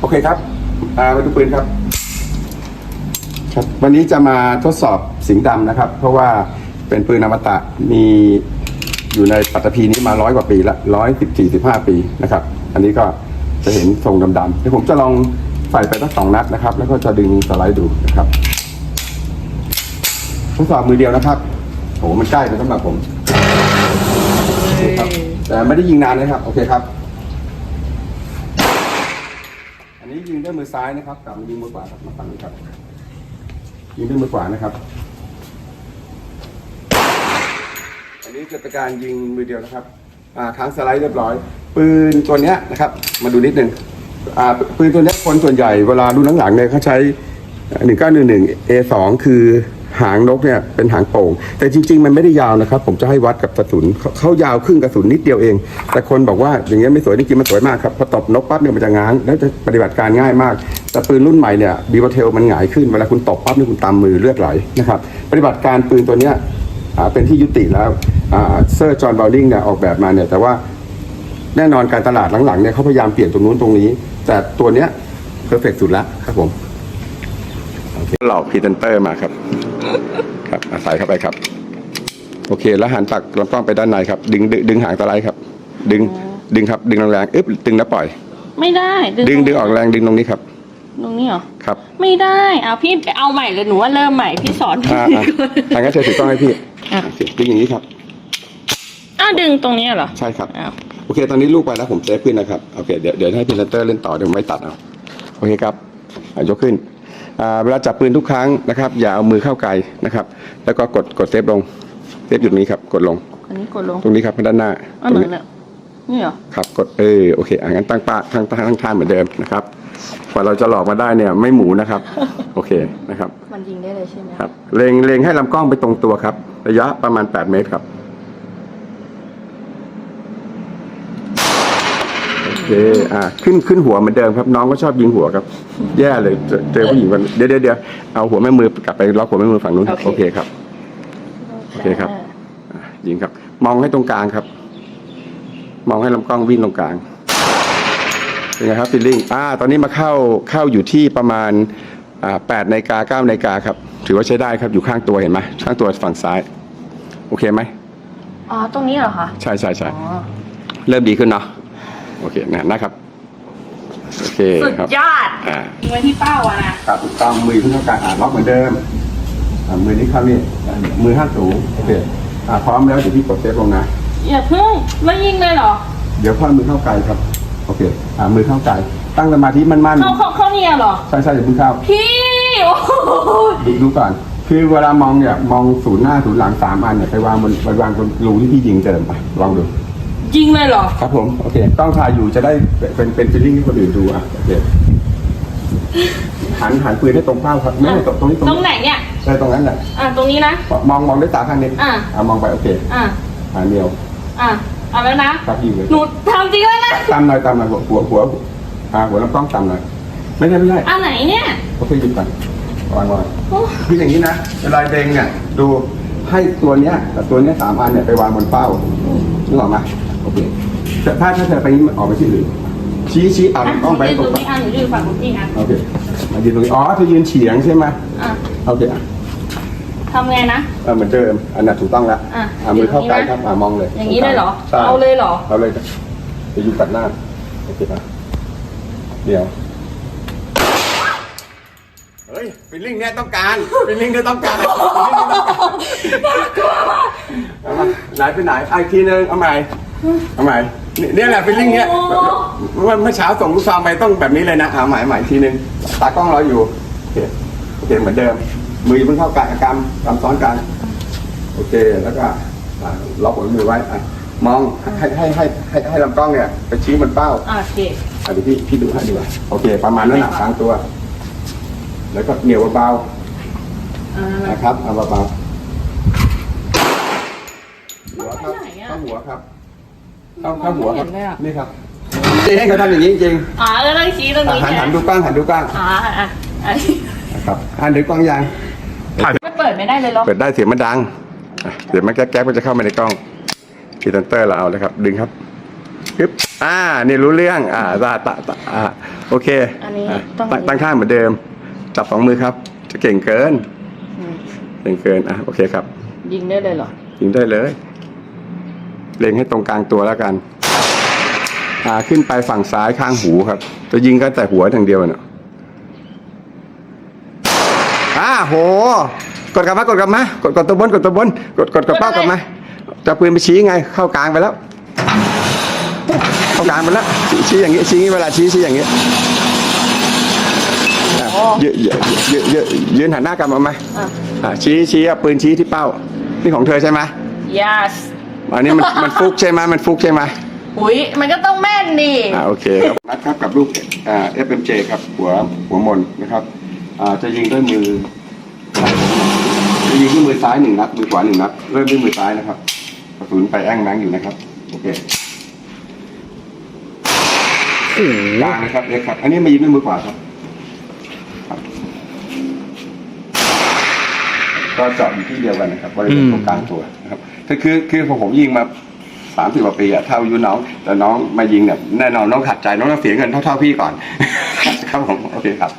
โอเคครับอ่ามาดูปืนครับ ครับ วันนี้จะมาทดสอบสิงห์ดำนะครับ เพราะว่าเป็นปืนอมตะมีอยู่ในปัตตภีนี้มาร้อยกว่าปีละร้อยสิบสี่สิบห้าปีนะครับ อันนี้ก็จะเห็นทรงดำๆเดี๋ยวผมจะลองใส่ไปทั้งสองนัดนะครับ แล้วก็จะดึงสไลด์ดูนะครับทดสอบมือเดียวนะครับโอ้โหมันใกล้ไปสำหรับผมครับแต่ไม่ได้ยิงนานนะครับ โอเคครับ อันนี้ยิง ด้วยมือซ้ายนะครับกลับยิงมือขวาครับมาฟังดูครับยิงด้วยมือขวานะครับ อันนี้จะเป็นการยิงมือเดียวนะครับอ่าค้างสไลด์เรียบร้อย ปืนตัวเนี้ยนะครับ มาดูนิดหนึ่งอ่าปืนตัวเนี้ยคนส่วนใหญ่เวลารุ่นหลังๆเนี่ยเขาใช้ 1911 A2 คือ หางนกเนี่ยเป็นหางโป่ง แต่จริง ๆ มันไม่ได้ยาวนะครับ ผมจะให้วัดกับกระสุนเขาเขายาวครึ่งกระสุนนิดเดียวเอง แต่คนบอกว่าอย่างเงี้ยไม่สวยจริงๆมันสวยมากครับพอตบนกปั๊บเนี่ยมันจะง้างแล้วจะปฏิบัติการง่ายมาก แต่ปืนรุ่นใหม่เนี่ยบีวเทลมันหงายขึ้นเวลาคุณตบปั๊บเนี่ยคุณตำมือเลือดไหลนะครับปฏิบัติการปืนตัวเนี้ยอ่าเป็นที่ยุติแล้วเซอร์จอห์นบอลลิงเนี่ยออกแบบมาเนี่ยแต่ว่าแน่นอนการตลาดหลังๆเนี่ยเขาพยายามเปลี่ยนตรงนู้นตรงนี้ แต่ตัวเนี้ยเพอร์เฟกสุดล้วครับผม หลอกพรีเซนเตอร์มาครับ ครับอาศัยเข้าไปครับ โอเค แล้วหันจากลำกล้องไปด้านในครับ ดึงดึงดึงหางตะไลครับ ดึงดึงครับ ดึงแรงๆอึ๊บดึงแล้วปล่อย ไม่ได้ ดึงดึงออกแรงดึงตรงนี้ครับ ตรงนี้เหรอครับ ไม่ได้เอาพี่ไปเอาใหม่เลยหนูว่าเริ่มใหม่พี่สอนพี่อ่าอ่าทางนั้นเธอถือกล้องให้พี่อะโอเคดึงอย่างนี้ครับ อ้าวดึงตรงนี้เหรอใช่ครับ อ้าวโอเค ตอนนี้ลูกไปแล้วผมเซฟขึ้นนะครับ โอเค เดี๋ยวเดี๋ยวให้พรีเซนเตอร์เล่นต่อเดี๋ยวผมไม่ตัดเอา โอเคครับอะยกขึ้นอ่า เวลาจับปืนทุกครั้งนะครับ อย่าเอามือเข้าไกลนะครับ แล้วก็กดกดเซฟลงเซฟอยู่ตรงนี้ครับ กดลง อันนี้กดลงตรงนี้ครับด้านหน้าอันตรงไหนนี้เนี่ยนี่เหรอครับกดเออโอเคอะงั้นตั้งป้าตั้งตั้งตั้งท่าเหมือนเดิมนะครับกว่าเราจะหลอกมาได้เนี่ยไม่หมูนะครับ โอเคนะครับมันยิงได้เลยใช่ไหมครับเลงเลงให้ลำกล้องไปตรงตัวครับ ระยะประมาณ 8 เมตรครับ โอ เคอ่าขึ้นขึ้นหัวเหมือนเดิมครับ น้องก็ชอบยิงหัวครับ แย่เลยเจอเจอผู้หญิงคนเดี๋ยวเดี๋ยวเดี๋ยวเอาหัวแม่มือกลับไปล็อกหัวแม่มือฝั่งนู้นครับโอเคครับ โอเคครับ อะยิงครับ มองให้ตรงกลางครับ มองให้ลำกล้องวิ่งตรงกลางเป็นไงครับฟิลลิ่งอ่า ตอนนี้มาเข้าเข้าอยู่ที่ประมาณอ่าแปดนาฬิกาเก้านาฬิกาครับ ถือว่าใช้ได้ครับอยู่ข้างตัวเห็นไหมข้างตัวฝั่งซ้าย โอเคไหมอ๋อ ตรงนี้เหรอคะ ใช่ใช่ใช่อ๋อ เริ่มดีขึ้นเนาะ โอเคนะนะครับโอเคสุดครับยอดอ่ายิงไว้ที่เป้าอะนะครับถูกต้องมือขึ้นเท่ากันอ่าล็อกเหมือนเดิมอ่ามือนี้เข้านี่อ่ามือห้ามสูงโอเคอ่าพร้อมแล้วเดี๋ยวพี่กดเซฟลงนะ อย่าเพิ่งแล้วยิงเลยเหรอ เดี๋ยวค่อยมือเข้าไกลครับ โอเคอ่ามือเข้าไกลตั้งสมาธิมั่นเข้าเข้าเข้าเนี่ยเหรอ ๆใช่ใช่อย่าเพิ่งเข้า พี่ โอ้โหดูดูก่อน คือเวลามองเนี่ยมองศูนย์หน้าศูนย์หลังสามอันเนี่ยไปวางบนไปวางบนรูที่พี่ยิงเดิมไปลองดู ยิงเลยเหรอ ครับผมโอเคต้องถ่ายอยู่จะได้เป็นเป็นฟีลลิ่งให้คนอื่นดูอะโอเคหันหันปืนให้ตรงเป้าครับไม่ตรงตรงนี้ตรงตรงไหนเนี่ยใช่ตรงนั้นแหละอะตรงนี้นะมองมองด้วยตาข้างนี้อะอ่ามองไปโอเคอะหางเดียวอะเอาแล้วนะครับยิงเลยหนูทำจริงแล้วนะตามหน่อยตามหน่อยหัวหัวหัวอ่าหัวลำกล้องตามหน่อยไม่ใช่ไม่ใช่อันไหนเนี่ยโอเคหยุดก่อนวางวางโอ้คืออย่างนี้นะเวลาเด้งเนี่ยดูให้ตัวเนี้ยกับตัวเนี้ยสามอันเนี่ยไปวางบนเป้านึกออกไหม โอเคแต่ถ้าถ้าเธอไปนี้มันออกไปที่อื่น ชี้ชี้เอาอะต้องไปยืนตตรรงงนี้อะหนูยืนฝั่งนู้นอีกอะโอเคมายืนตรงนี้อ๋อเธอยืนเฉียงใช่ไหมอะโอเคอะทำไงนะ เออเหมือนเดิมอันนั้นถูกต้องแล้วอะอะมือเข้าใกล้อย่างนี้คนะรับอะมองเลยอย่างนี้เลยเหรอใช่เอาเลยเหรอ เอาเลยจะอยู่ตัดหน้าโอเคอะเดี๋ยวเฮ้ยฟิลลิ่งเนี่ยต้องการฟิลลิ่งเนี่ยต้องการฟิลลิ่งเนี่ยต้องการเอามาไหนไปไหนเอาอีกทีนึงเอาใหม่ เอาใหม่นี่เนี่ยแหละฟีลลิ่งเนี้ยโอ้เมื่อเมื่อเช้าส่งลูกซองไปต้องแบบนี้เลยนะเอาใหม่ใหม่อีกทีนึงตากล้องเราอยู่โอเคโอเคเหมือนเดิม มืออย่าเพิ่งเข้ากายกรรมกำซ้อนกันโอเคแล้วก็อะล็อกหัวมือไว้อะมองให้ให้ให้ให้ให้ลำกล้องเนี่ยไปชี้บนเป้าอะโอเคอะเดี๋ยวพี่พี่ดูให้ดีกว่าโอเค ประมาณนั้นนะกลางตัว แล้วก็เหนียวเบาๆอ่านะครับเอาเบาๆหัวครับไปไหนอะเข้าหัวครับ เข้าเข้าหัวครับไม่เห็นเลยอะนี่ครับจริงให้เขาทำอย่างนี้จริงอ่าแล้วต้องชี้ตรงอะนี้หันใช่หันไหมดูกล้องหันดูกล้องอ่าอะอะนะครับหันดูกล้องยังไม่เปิดไม่ได้เลยเหรอเปิดได้เสียงมันดังอะเสียงมันแก๊กๆมันจะเข้ามาในกล้องพีเซนเตอร์เราเอาเลยครับ ดึงครับฮึบอ่านี่รู้เรื่องอ่าตาตาตาอ่าโอเคอันนี้อะต้องตั้งตั้งท่าเหมือนเดิม จับสองมือครับ จะเก่งเกินอืมเก่งเกินอะโอเคครับ ยิงได้เลยเหรอยิงได้เลย เล็งให้ตรงกลางตัวแล้วกันอ่าขึ้นไปฝั่งซ้ายข้างหูครับ จะยิงก็แต่หัวอย่างเดียวเนาะอ่าโห กดกลับมากดกลับมากดกดตัวบนกดตัวบนกดกดกดเป้ากลับมาจะปืนไปชี้ไง เข้ากลางไปแล้ว เข้ากลางไปแล้ว ชี้ชี้อย่างงี้ชี้เวลาชี้ชี้อย่างงี้อะอ๋อยืนยืนยืนยืนยืนหันหน้ากลับมาไหมอะอะชี้ชี้เอาปืนชี้ที่เป้า นี่ของเธอใช่ไหม yes อันนี้มันมันฟุกใช่ไหมมันฟุกใช่ไหมอุ้ยมันก็ต้องแม่นนี่อ่าโอเคครับนัดครับกับลูกอ่า FMJ ครับหัวหัวมนนะครับอ่าจะยิงด้วยมือจะยิงด้วยมือซ้ายหนึ่งนัดมือขวาหนึ่งนัดเริ่มด้วยมือซ้ายนะครับกระสุนไปแอ้งแมงอยู่นะครับโอเคกลางนะครับเล็กครับ อันนี้มายิงด้วยมือขวาครับครับก็เจาะอยู่ที่เดียวกันนะครับบริเวณตรงกลางตัวนะครับ แต่คือคือผมผมยิงมาสามสิบกว่าปีอะเท่าอายุน้อง แต่น้องมายิงเนี่ยแน่นอนน้องขัดใจน้องต้องเสียเงินเท่าเท่าพี่ก่อน ครับผมโอเคครับ